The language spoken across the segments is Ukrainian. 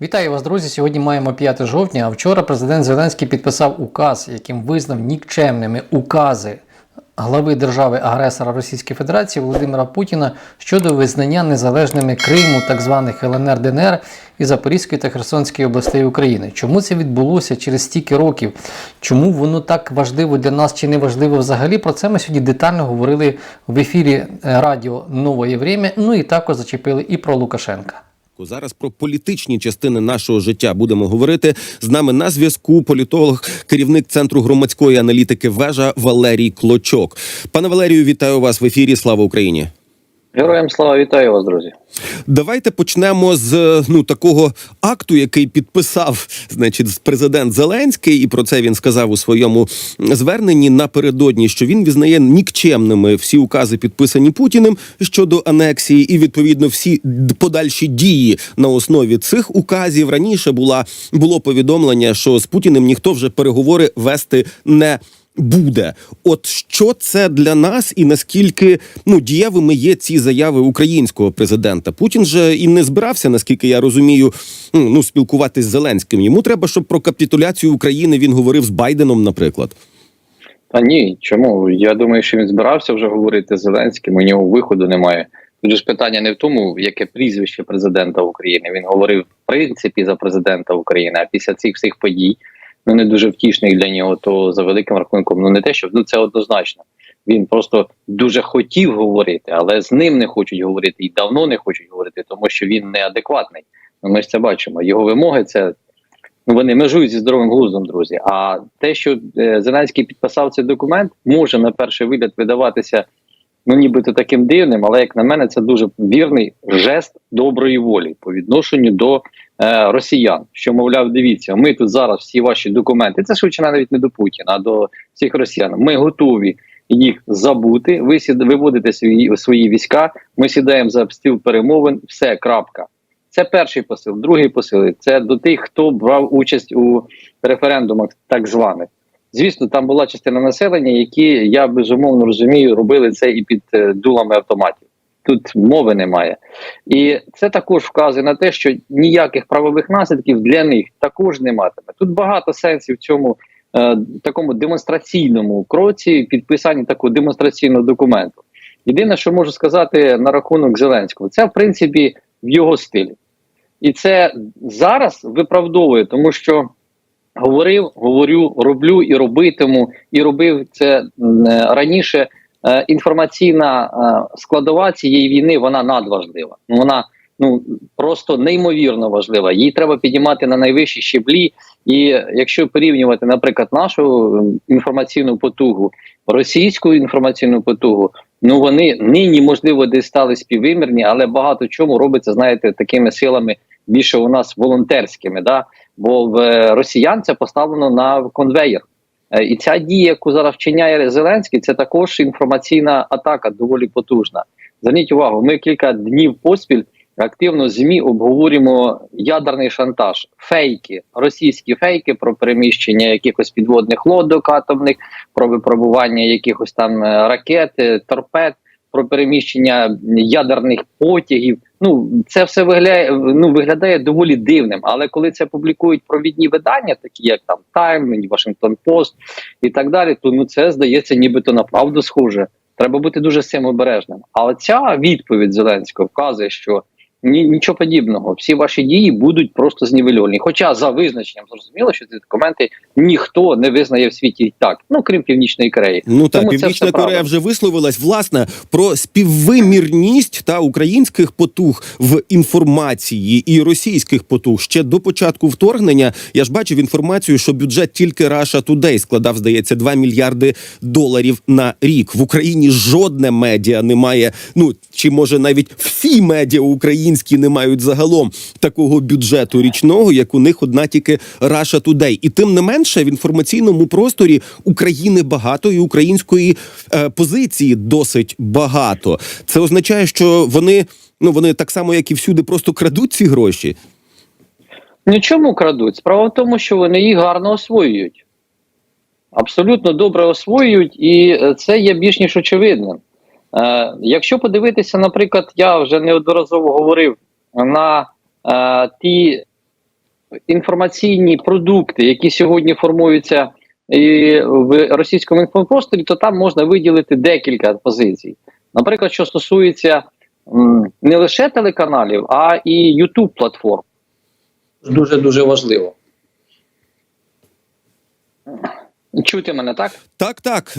Вітаю вас, друзі. Сьогодні маємо 5 жовтня. А вчора президент Зеленський підписав указ, яким визнав нікчемними укази глави держави-агресора Російської Федерації Володимира Путіна щодо визнання незалежними Криму, так званих ЛНР ДНР і Запорізької та Херсонської областей України. Чому це відбулося через стільки років? Чому воно так важливо для нас чи не важливо взагалі? Про це ми сьогодні детально говорили в ефірі е, радіо Новоє Время. Ну і також зачепили і про Лукашенка. Зараз про політичні частини нашого життя будемо говорити. З нами на зв'язку політолог, керівник центру громадської аналітики вежа Валерій Клочок. Пане Валерію, вітаю вас в ефірі. Слава Україні! Героям слава вітаю вас, друзі. Давайте почнемо з ну такого акту, який підписав, значить, президент Зеленський, і про це він сказав у своєму зверненні напередодні, що він визнає нікчемними всі укази, підписані Путіним щодо анексії, і відповідно всі подальші дії на основі цих указів. Раніше була було повідомлення, що з Путіним ніхто вже переговори вести не. Буде, от що це для нас, і наскільки ну дієвими є ці заяви українського президента? Путін же і не збирався, наскільки я розумію, ну ну, спілкуватись з Зеленським. Йому треба, щоб про капітуляцію України він говорив з Байденом, наприклад. Та ні, чому? Я думаю, що він збирався вже говорити з Зеленським, у нього виходу немає. Тут ж питання не в тому, яке прізвище президента України. Він говорив в принципі за президента України, а після цих всіх подій, ну не дуже втішних для нього, то за великим рахунком, ну не те, що ну це однозначно. Він просто дуже хотів говорити, але з ним не хочуть говорити і давно не хочуть говорити, тому що він неадекватний. Ну, ми ж це бачимо. Його вимоги це ну вони межують зі здоровим глуздом, друзі. А те, що е, Зеленський підписав цей документ, може на перший вигляд видаватися ну нібито таким дивним, але як на мене, це дуже вірний жест доброї волі по відношенню до росіян. Що мовляв, дивіться, ми тут зараз всі ваші документи. Це швидше навіть не до Путіна, а до всіх росіян. Ми готові. Їх забути, ви сід виводите свої свої війська. Ми сідаємо за стіл перемовин. Все, крапка. Це перший посил. Другий посил це до тих, хто брав участь у референдумах, так званих. Звісно, там була частина населення, які я безумовно розумію, робили це і під е, дулами автоматів. Тут мови немає, і це також вказує на те, що ніяких правових наслідків для них також не матиме. Тут багато сенсів в цьому е, такому демонстраційному кроці, підписанні такого демонстраційного документу. Єдине, що можу сказати на рахунок Зеленського, це в принципі в його стилі. І це зараз виправдовує, тому що говорив, говорю, роблю і робитиму, і робив це е, раніше. Е, інформаційна е, складова цієї війни вона надважлива. Ну, Вона ну просто неймовірно важлива. Її треба підіймати на найвищі щеблі. І якщо порівнювати, наприклад, нашу інформаційну потугу, російську інформаційну потугу, ну вони нині можливо десь стали співвимірні, але багато чому робиться, знаєте, такими силами більше у нас волонтерськими. Да? Бо в е, росіян це поставлено на конвеєр. Е, І ця дія, яку зараз вчиняє Зеленський, це також інформаційна атака, доволі потужна. Зверніть увагу, ми кілька днів поспіль активно змі обговорюємо ядерний шантаж, фейки, російські фейки про переміщення якихось підводних лодок атомних, про випробування якихось там е, ракет, е, торпед, про переміщення ядерних потягів. Ну це все виглядає ну виглядає доволі дивним. Але коли це публікують провідні видання, такі як там Time, Washington Post і так далі, то ну це здається, нібито на правду схоже. Треба бути дуже з цим обережним. Але ця відповідь Зеленського вказує, що ні, нічого подібного, всі ваші дії будуть просто знівельовані. Хоча за визначенням зрозуміло, що ці документи ніхто не визнає в світі так, ну крім Північної Кореї. Ну так, Тому Північна Корея правда. вже висловилась власне про співвимірність та українських потуг в інформації і російських потуг ще до початку вторгнення. Я ж бачив інформацію, що бюджет тільки Russia Today складав, здається, 2 мільярди доларів на рік. В Україні жодне медіа не має. Ну чи може навіть всі медіа українські не мають загалом такого бюджету річного, як у них одна тільки Russia Today. І тим не менше в інформаційному просторі України багато і української е, позиції досить багато. Це означає, що вони ну вони так само, як і всюди, просто крадуть ці гроші. Нічому крадуть. Справа в тому, що вони їх гарно освоюють. Абсолютно добре освоюють, і е, це є більш ніж очевидним. Е, якщо подивитися, наприклад, я вже неодноразово говорив на е, ті інформаційні продукти, які сьогодні формуються і в російському інфопросторі, то там можна виділити декілька позицій. Наприклад, що стосується м, не лише телеканалів, а і youtube платформ. Дуже дуже важливо. Чути мене так? Так, так.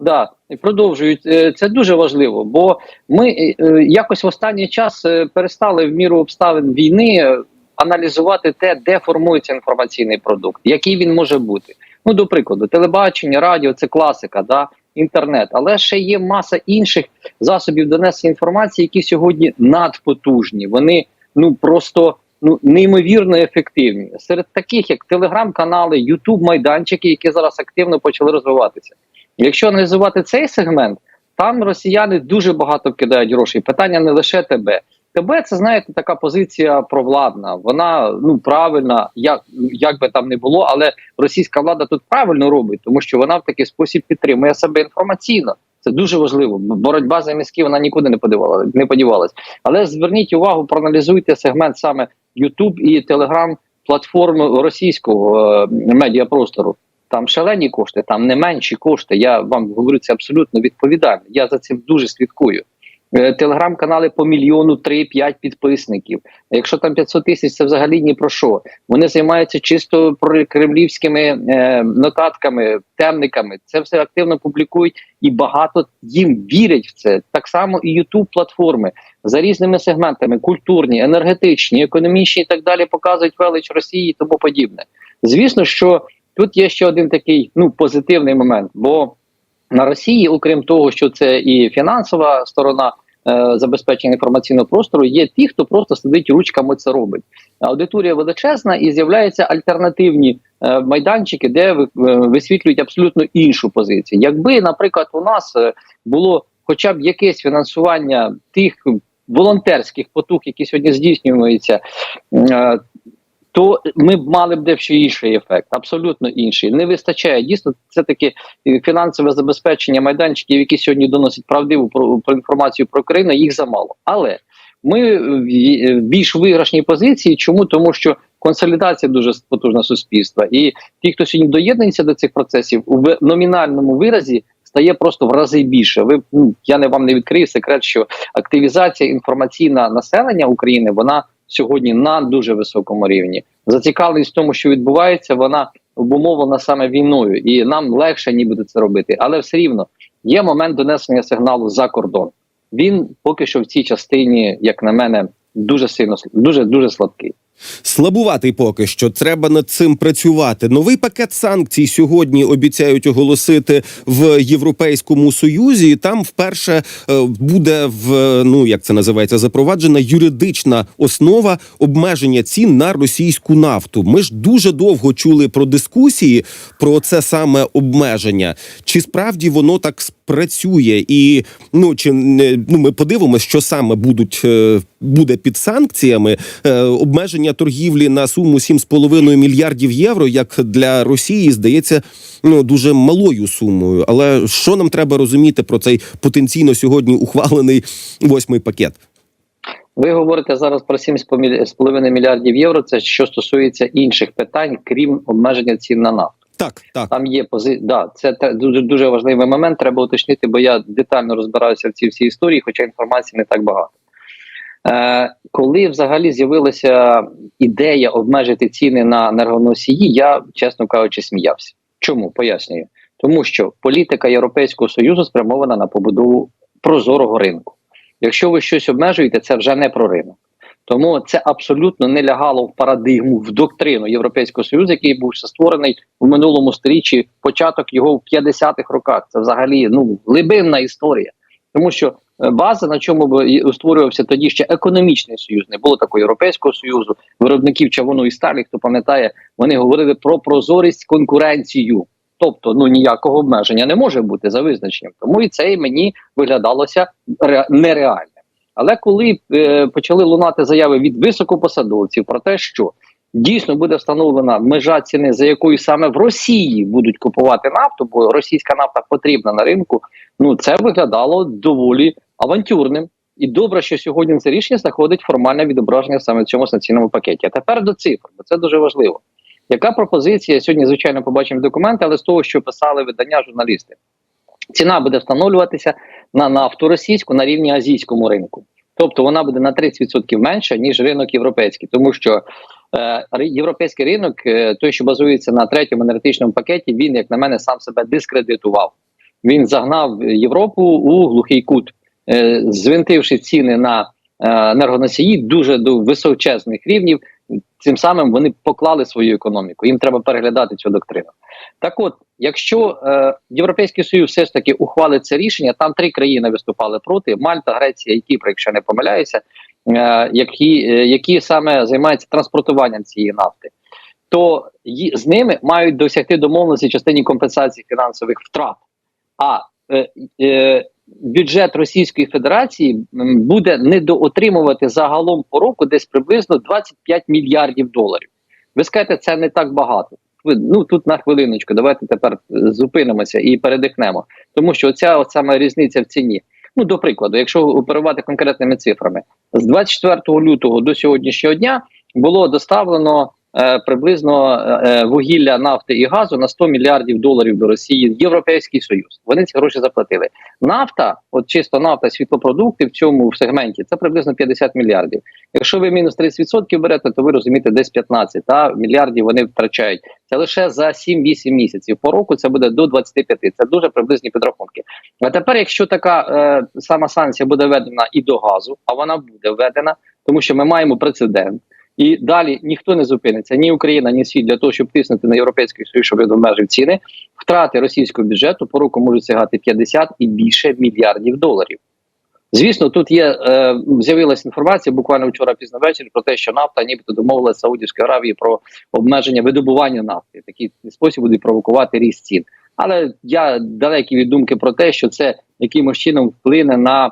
Да, продовжують. Е, Це дуже важливо, бо ми е, е, якось в останній час перестали в міру обставин війни аналізувати те, де формується інформаційний продукт, який він може бути. Ну, до прикладу, телебачення, радіо це класика, да, інтернет, але ще є маса інших засобів донесення інформації, які сьогодні надпотужні. Вони ну просто ну неймовірно ефективні. Серед таких як телеграм-канали, ютуб майданчики, які зараз активно почали розвиватися. Якщо аналізувати цей сегмент, там росіяни дуже багато вкидають грошей. Питання не лише тебе. Тебе це знаєте така позиція провладна. Вона ну правильна, як, як би там не було, але російська влада тут правильно робить, тому що вона в такий спосіб підтримує себе інформаційно. Це дуже важливо. Боротьба за мізки вона нікуди не подивала, не подівалась. Але зверніть увагу, проаналізуйте сегмент саме YouTube і Telegram платформ російського е, медіапростору. Там шалені кошти, там не менші кошти. Я вам говорю це абсолютно відповідально. Я за цим дуже слідкую. Е, Телеграм-канали по мільйону 3-5 підписників. Якщо там 500 тисяч, це взагалі ні про що. Вони займаються чисто прокремлівськими е, нотатками, темниками. Це все активно публікують і багато їм вірять в це. Так само і youtube платформи за різними сегментами: культурні, енергетичні, економічні і так далі показують велич Росії і тому подібне. Звісно, що тут є ще один такий ну позитивний момент, бо на Росії, окрім того, що це і фінансова сторона е, забезпечення інформаційного простору, є ті, хто просто сидить ручками це робить. Аудиторія величезна і з'являються альтернативні е, майданчики, де ви, е, висвітлюють абсолютно іншу позицію. Якби, наприклад, у нас е, було хоча б якесь фінансування тих волонтерських потуг, які сьогодні здійснюються. е, то ми б мали б дещо інший ефект, абсолютно інший. Не вистачає дійсно. Це таки фінансове забезпечення майданчиків, які сьогодні доносять правдиву про, інформацію про країну. Їх замало. Але ми в більш виграшній позиції. Чому тому, що консолідація дуже потужна суспільства, і ті, хто сьогодні доєднується до цих процесів, у номінальному виразі стає просто в рази більше. Ви ну, я не вам не відкрию секрет, що активізація інформаційна населення України вона сьогодні на дуже високому рівні. Зацікавленість в тому, що відбувається, вона обумовлена саме війною, і нам легше нібито це робити. Але все рівно є момент донесення сигналу за кордон. Він поки що в цій частині, як на мене, дуже сильно дуже дуже слабкий. Слабуватий поки що треба над цим працювати. Новий пакет санкцій сьогодні обіцяють оголосити в Європейському Союзі. І там вперше е, буде в ну як це називається запроваджена юридична основа обмеження цін на російську нафту. Ми ж дуже довго чули про дискусії про це саме обмеження. Чи справді воно так спрацює? І ну чи ну ми подивимося, що саме будуть е, буде під санкціями е, обмеження торгівлі на суму 7,5 мільярдів євро, як для Росії здається ну дуже малою сумою. Але що нам треба розуміти про цей потенційно сьогодні ухвалений восьмий пакет? Ви говорите зараз про 7,5 мільярдів євро. Це що стосується інших питань, крім обмеження цін на нафту. Так, так. Там є пози... да, це дуже дуже важливий момент. Треба уточнити, бо я детально розбираюся в цій всій історії, хоча інформації не так багато. Е, коли взагалі з'явилася ідея обмежити ціни на енергоносії, я, чесно кажучи, сміявся. Чому? Пояснюю. Тому що політика Європейського Союзу спрямована на побудову прозорого ринку. Якщо ви щось обмежуєте, це вже не про ринок. Тому це абсолютно не лягало в парадигму, в доктрину Європейського Союзу, який був створений в минулому сторіччі, початок його в 50-х роках. Це взагалі ну глибинна історія, тому що база, на чому б створювався тоді ще економічний союз, не було такого європейського союзу, виробників чавуну і сталі. Хто пам'ятає, вони говорили про прозорість конкуренцію. Тобто, ну ніякого обмеження не може бути за визначенням. Тому і це і мені виглядалося ре- нереальним. Але коли е, почали лунати заяви від високопосадовців про те, що дійсно буде встановлена межа ціни, за якою саме в Росії будуть купувати нафту, бо російська нафта потрібна на ринку. Ну це виглядало доволі авантюрним. І добре, що сьогодні це рішення знаходить формальне відображення саме в цьому санкційному пакеті. А тепер до цифр, бо це дуже важливо. Яка пропозиція сьогодні, звичайно, побачимо документи, але з того, що писали видання журналісти, ціна буде встановлюватися на нафту російську на рівні азійському ринку. Тобто вона буде на 30% менша, ніж ринок європейський, тому що європейський ринок, е, той, що базується на третьому енергетичному пакеті, він, як на мене, сам себе дискредитував. Він загнав Європу у глухий кут, е, звинтивши ціни на е, енергоносії дуже до височезних рівнів. Цим самим вони поклали свою економіку. Їм треба переглядати цю доктрину. Так, от, якщо е, Європейський Союз все ж таки ухвалить це рішення, там три країни виступали проти: Мальта, Греція і Кіпр, якщо не помиляюся, е, які, е, які саме займаються транспортуванням цієї нафти, то з ними мають досягти домовленості частині компенсації фінансових втрат. А е, е, бюджет Російської Федерації буде недоотримувати загалом по року десь приблизно 25 мільярдів доларів. Ви скажете, це не так багато. Ну тут на хвилиночку, давайте тепер е, зупинимося і передихнемо. Тому що оця от саме різниця в ціні. Ну, до прикладу, якщо оперувати конкретними цифрами, з 24 лютого до сьогоднішнього дня було доставлено приблизно е, вугілля нафти і газу на 100 мільярдів доларів до Росії Європейський Союз. Вони ці гроші заплатили. Нафта, от чисто нафта, світлопродукти в цьому сегменті це приблизно 50 мільярдів. Якщо ви мінус 30% берете, то ви розумієте, десь 15 та мільярдів вони втрачають. Це лише за 7-8 місяців. По року це буде до 25. Це дуже приблизні підрахунки. А тепер, якщо така е, сама санкція буде введена і до газу, а вона буде введена, тому що ми маємо прецедент. І далі ніхто не зупиниться, ні Україна, ні світ для того, щоб тиснути на європейський союз, щоб він обмежив ціни. Втрати російського бюджету по року можуть сягати 50 і більше мільярдів доларів. Звісно, тут є е, з'явилася інформація буквально вчора пізно ввечері про те, що нафта нібито домовилася Саудівської Аравії про обмеження видобування нафти. Такий спосіб буде провокувати ріст цін. Але я далекий від думки про те, що це якимось чином вплине на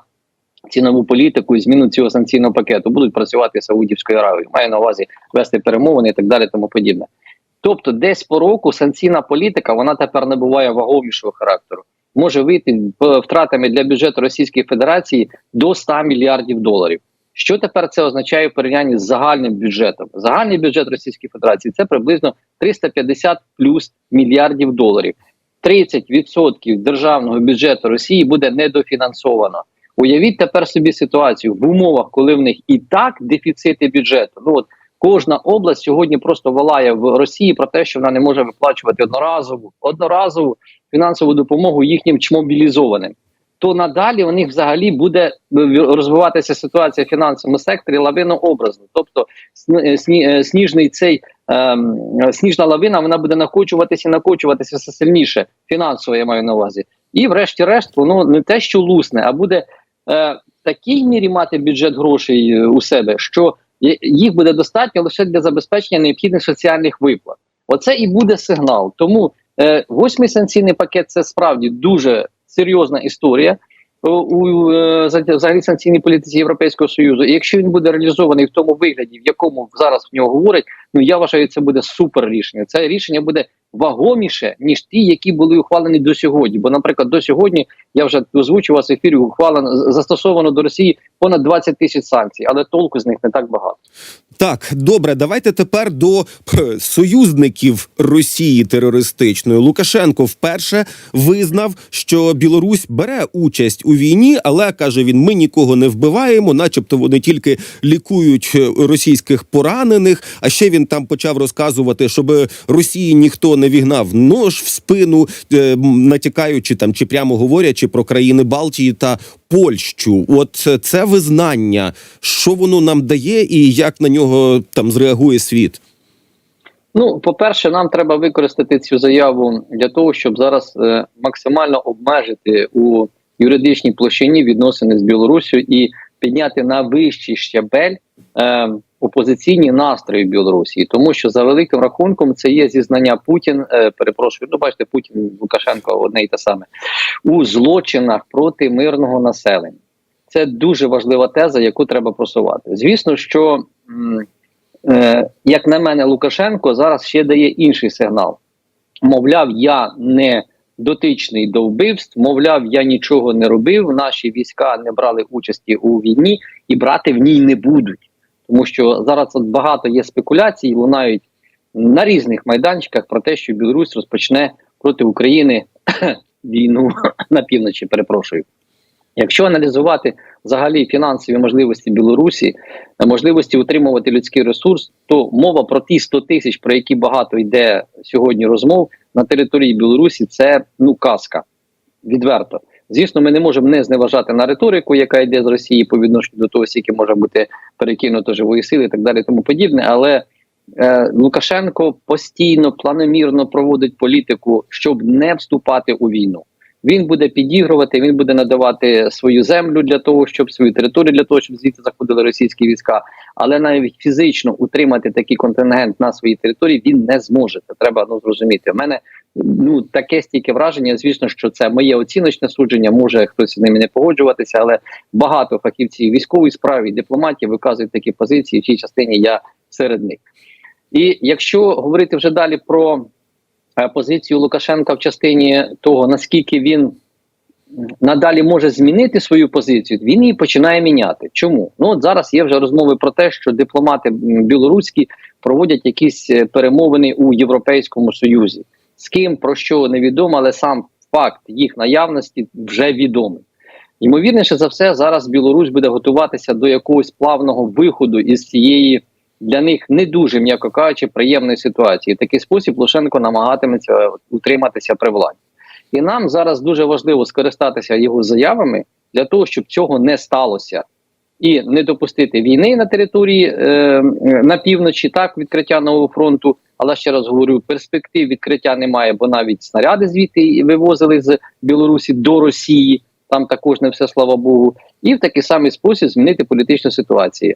цінову політику і зміну цього санкційного пакету. Будуть працювати Саудівською Аравією. Маю на увазі вести перемовини і так далі, тому подібне. Тобто, десь по року санкційна політика вона тепер набуває вагомішого характеру. Може вийти втратами для бюджету Російської Федерації до 100 мільярдів доларів. Що тепер це означає в порівнянні з загальним бюджетом? Загальний бюджет Російської Федерації це приблизно 350 плюс мільярдів доларів. 30% державного бюджету Росії буде недофінансовано. Уявіть тепер собі ситуацію в умовах, коли в них і так дефіцити бюджету. Ну от кожна область сьогодні просто волає в Росії про те, що вона не може виплачувати одноразову одноразову фінансову допомогу їхнім чмобілізованим. То надалі у них взагалі буде е, розвиватися ситуація в фінансовому секторі лавинообразно. Тобто сні- сні- е, сніжний цей ем, сніжна лавина вона буде накочуватися і накочуватися все сильніше. Фінансово я маю на увазі. І, врешті-решт, воно не те, що лусне, а буде е, такій мірі мати бюджет грошей е, у себе, що їх буде достатньо лише для забезпечення необхідних соціальних виплат. Оце і буде сигнал. Тому е, восьмий санкційний пакет це справді дуже серйозна історія у, у взагалі санкційній політиці Європейського союзу. І якщо він буде реалізований в тому вигляді, в якому зараз в нього говорять, ну я вважаю, це буде супер рішення. Це рішення буде вагоміше ніж ті, які були ухвалені до сьогодні. Бо, наприклад, до сьогодні я вже озвучував в ефірі, ухвалено застосовано до Росії понад 20 тисяч санкцій, але толку з них не так багато. Так, добре, давайте тепер до союзників Росії терористичної. Лукашенко вперше визнав, що Білорусь бере участь у війні, але каже він: ми нікого не вбиваємо, начебто вони тільки лікують е, російських поранених. А ще він там почав розказувати, щоб Росії ніхто не вігнав нож в спину, е, натякаючи там чи прямо говорячи про країни Балтії та Польщу. От е, це визнання, що воно нам дає, і як на нього там зреагує світ. Ну, по-перше, нам треба використати цю заяву для того, щоб зараз е, максимально обмежити у юридичній площині відносини з Білоруссю і підняти на вищий щабель е, опозиційні настрої в Білорусі, тому що за великим рахунком це є зізнання Путін. Е, перепрошую, ну бачите, Путін Лукашенко одне і те саме у злочинах проти мирного населення. Це дуже важлива теза, яку треба просувати. Звісно, що е, як на мене, Лукашенко зараз ще дає інший сигнал. Мовляв, я не дотичний до вбивств, мовляв, я нічого не робив, наші війська не брали участі у війні і брати в ній не будуть. Тому що зараз от багато є спекуляцій, лунають на різних майданчиках про те, що Білорусь розпочне проти України війну на півночі. Перепрошую. Якщо аналізувати взагалі фінансові можливості Білорусі, е, можливості утримувати людський ресурс, то мова про ті 100 тисяч, про які багато йде сьогодні розмов на території Білорусі, це ну казка відверто. Звісно, ми не можемо не зневажати на риторику, яка йде з Росії по відношенню до того, скільки може бути перекинуто живої сили і так далі, тому подібне. Але е, Лукашенко постійно планомірно проводить політику, щоб не вступати у війну. Він буде підігрувати, він буде надавати свою землю для того, щоб свою територію для того, щоб звідти заходили російські війська. Але навіть фізично утримати такий контингент на своїй території він не зможе. Це треба ну зрозуміти. У мене ну таке стільки враження. Звісно, що це моє оціночне судження. Може хтось з ними не погоджуватися, але багато фахівців військової справі, дипломатії виказують такі позиції. В цій частині я серед них. І якщо говорити вже далі про позицію Лукашенка в частині того, наскільки він надалі може змінити свою позицію, він її починає міняти. Чому? Ну от зараз є вже розмови про те, що дипломати білоруські проводять якісь е, перемовини у Європейському Союзі. З ким про що невідомо, але сам факт їх наявності вже відомий. Ймовірніше за все, зараз Білорусь буде готуватися до якогось плавного виходу із цієї для них не дуже, м'яко кажучи, приємної ситуації. В такий спосіб Лушенко намагатиметься утриматися при владі. І нам зараз дуже важливо скористатися його заявами для того, щоб цього не сталося. І не допустити війни на території е, на півночі, так відкриття нового фронту. Але ще раз говорю, перспектив відкриття немає, бо навіть снаряди звідти вивозили з Білорусі до Росії. Там також не все слава Богу, і в такий самий спосіб змінити політичну ситуацію.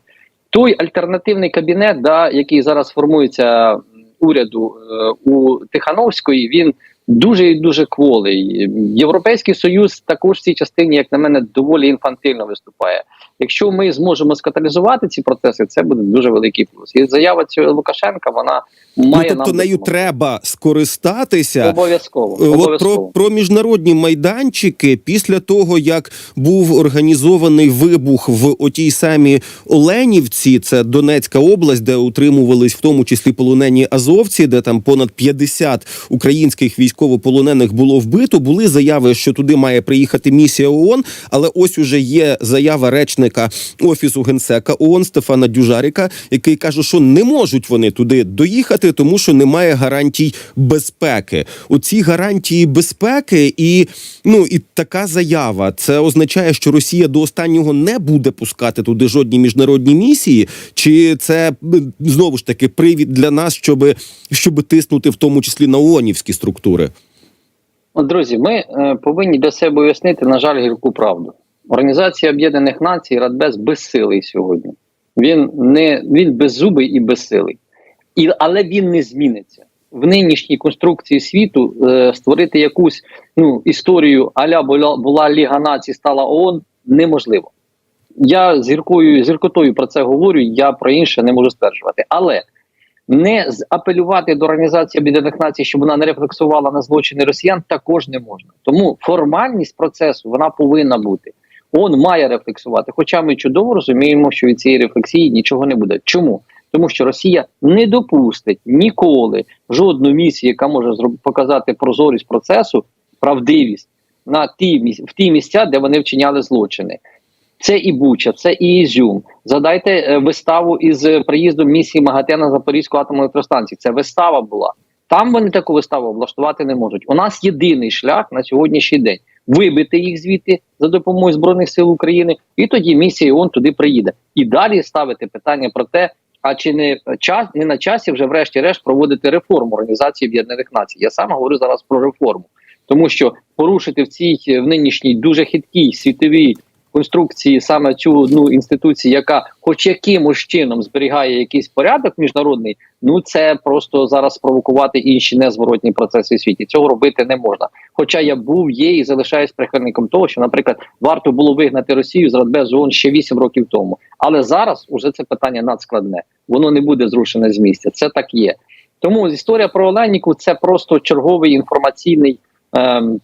Той альтернативний кабінет, да, який зараз формується уряду е, у Тихановської, він дуже і дуже кволий. Європейський союз також в цій частині, як на мене, доволі інфантильно виступає. Якщо ми зможемо скаталізувати ці процеси, це буде дуже великий плюс. І заява цього Лукашенка вона Ну, має тобто нам нею треба скористатися. обов'язково. Е, От про, про міжнародні майданчики після того, як був організований вибух в отій самій Оленівці, це Донецька область, де утримувались в тому числі полонені азовці, де там понад 50 українських військовополонених було вбито. Були заяви, що туди має приїхати місія ООН, але ось уже є заява речника офісу генсека ООН Стефана Дюжаріка, який каже, що не можуть вони туди доїхати, тому що немає гарантій безпеки. Оці гарантії безпеки і ну і така заява. Це означає, що Росія до останнього не буде пускати туди жодні міжнародні місії, чи це знову ж таки привід для нас, щоб, щоб тиснути в тому числі на ООНівські структури. Друзі, ми е, повинні для себе уяснити, на жаль, гірку правду. Організація Об'єднаних Націй Радбез безсилий сьогодні. Він не він беззубий і безсилий. І, але він не зміниться. В нинішній конструкції світу е, створити якусь ну, історію аля була, була Ліга націй, стала ООН неможливо. Я з гіркою, про це говорю, я про інше не можу стверджувати. Але не апелювати до Організації Об'єднаних Націй, щоб вона не рефлексувала на злочини росіян, також не можна. Тому формальність процесу вона повинна бути. ООН має рефлексувати. Хоча ми чудово розуміємо, що від цієї рефлексії нічого не буде. Чому? Тому що Росія не допустить ніколи жодну місію, яка може показати прозорість процесу, правдивість на ті в ті місця, де вони вчиняли злочини. Це і Буча, це і Ізюм. Задайте е, виставу із приїздом місії МАГАТЕ на Запорізьку атомну електростанцію. Це вистава була. Там вони таку виставу влаштувати не можуть. У нас єдиний шлях на сьогоднішній день вибити їх звідти за допомогою збройних сил України, і тоді місія ООН туди приїде. І далі ставити питання про те, а чи не час не на часі вже, врешті-решт, проводити реформу Організації Об'єднаних Націй. Я сам говорю зараз про реформу, тому що порушити в цій в нинішній дуже хиткій світовій конструкції саме цю одну інституцію, яка хоч якимось чином зберігає якийсь порядок міжнародний, ну це просто зараз спровокувати інші незворотні процеси в світі. Цього робити не можна. Хоча я був, є і залишаюсь прихильником того, що, наприклад, варто було вигнати Росію з Радбезу ООН ще 8 років тому. Але зараз уже це питання надскладне. Воно не буде зрушене з місця. Це так є. Тому історія про Оленіку це просто черговий інформаційний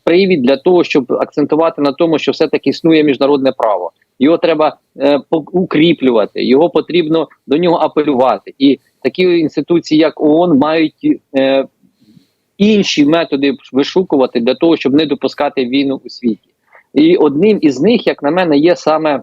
привід для того, щоб акцентувати на тому, що все-таки існує міжнародне право. Його треба е, укріплювати, його потрібно до нього апелювати. І такі інституції, як ООН, мають е, інші методи вишукувати для того, щоб не допускати війну у світі. І одним із них, як на мене, є саме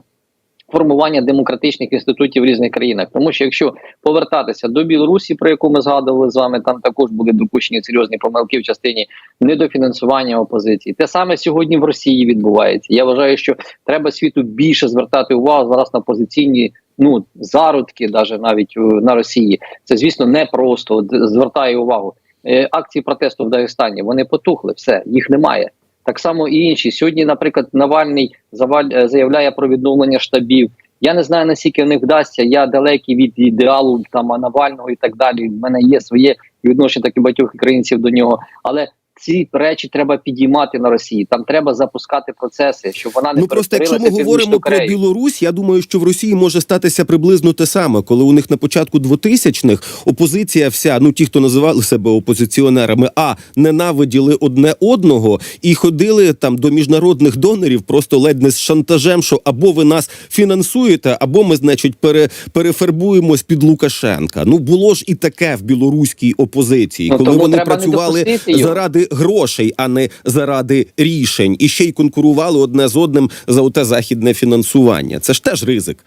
формування демократичних інститутів в різних країнах. Тому що якщо повертатися до Білорусі, про яку ми згадували з вами, там також були допущені серйозні помилки в частині недофінансування опозиції. Те саме сьогодні в Росії відбувається. Я вважаю, що треба світу більше звертати увагу зараз на позиційні. Ну зародки, навіть навіть е, на Росії, це звісно не просто От звертаю увагу. Е, акції протесту в Дагестані вони потухли, все їх немає. Так само і інші. Сьогодні, наприклад, Навальний заваль е, заявляє про відновлення штабів. Я не знаю наскільки в них вдасться. Я далекий від ідеалу там Навального і так далі. В мене є своє відношення так і багатьох українців до нього. Але ці речі треба підіймати на Росії. Там треба запускати процеси, щоб вона не Ну просто якщо ми говоримо Північну про Білорусь, я думаю, що в Росії може статися приблизно те саме, коли у них на початку 2000-х опозиція вся, ну ті, хто називали себе опозиціонерами, а ненавиділи одне одного і ходили там до міжнародних донорів, просто ледь не з шантажем, що або ви нас фінансуєте, або ми, значить, пере, перефарбуємось під Лукашенка. Ну було ж і таке в білоруській опозиції, Ну, коли вони працювали його. Грошей, а не заради рішень, і ще й конкурували одне з одним за оте західне фінансування. Це ж теж ризик.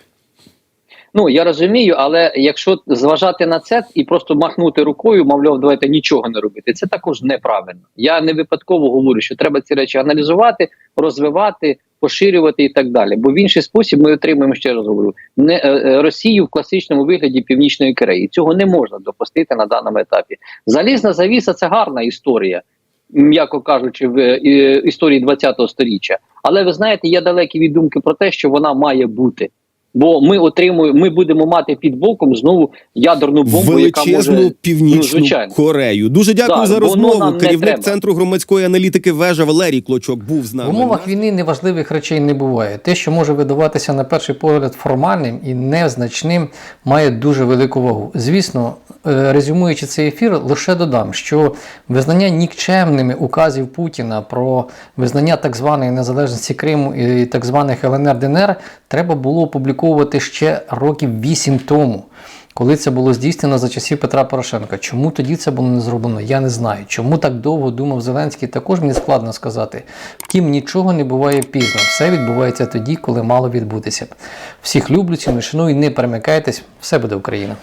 Ну я розумію, але якщо зважати на це і просто махнути рукою, мовляв, давайте нічого не робити, це також неправильно. Я не випадково говорю, що треба ці речі аналізувати, розвивати, поширювати і так далі. Бо в інший спосіб ми отримуємо ще раз говорю не е, е, Росію в класичному вигляді Північної Кореї. Цього не можна допустити на даному етапі. Залізна завіса це гарна історія, м'яко кажучи, в е, е, історії 20-го сторіччя. Але ви знаєте, я далекий від думки про те, що вона має бути. Бо ми отримуємо, ми будемо мати під боком знову ядерну бомбу, яка Величезну може північну ну. Корею. Дуже дякую Так, за розмову. Керівник центру громадської аналітики вежа Валерій Клочок був з В нами. умовах війни неважливих речей не буває. Те, що може видаватися на перший погляд формальним і незначним, має дуже велику вагу. Звісно, е, резюмуючи цей ефір, лише додам, що визнання нікчемними указів Путіна про визнання так званої незалежності Криму і так званих ЛНР ДНР треба було опубліковувати ще років 8 тому. Коли це було здійснено за часів Петра Порошенка, чому тоді це було не зроблено? Я не знаю. Чому так довго думав Зеленський, також мені складно сказати. Втім, нічого не буває пізно. Все відбувається тоді, коли мало відбутися. Всіх люблю, ціную, шаную, не перемикайтесь, все буде Україна.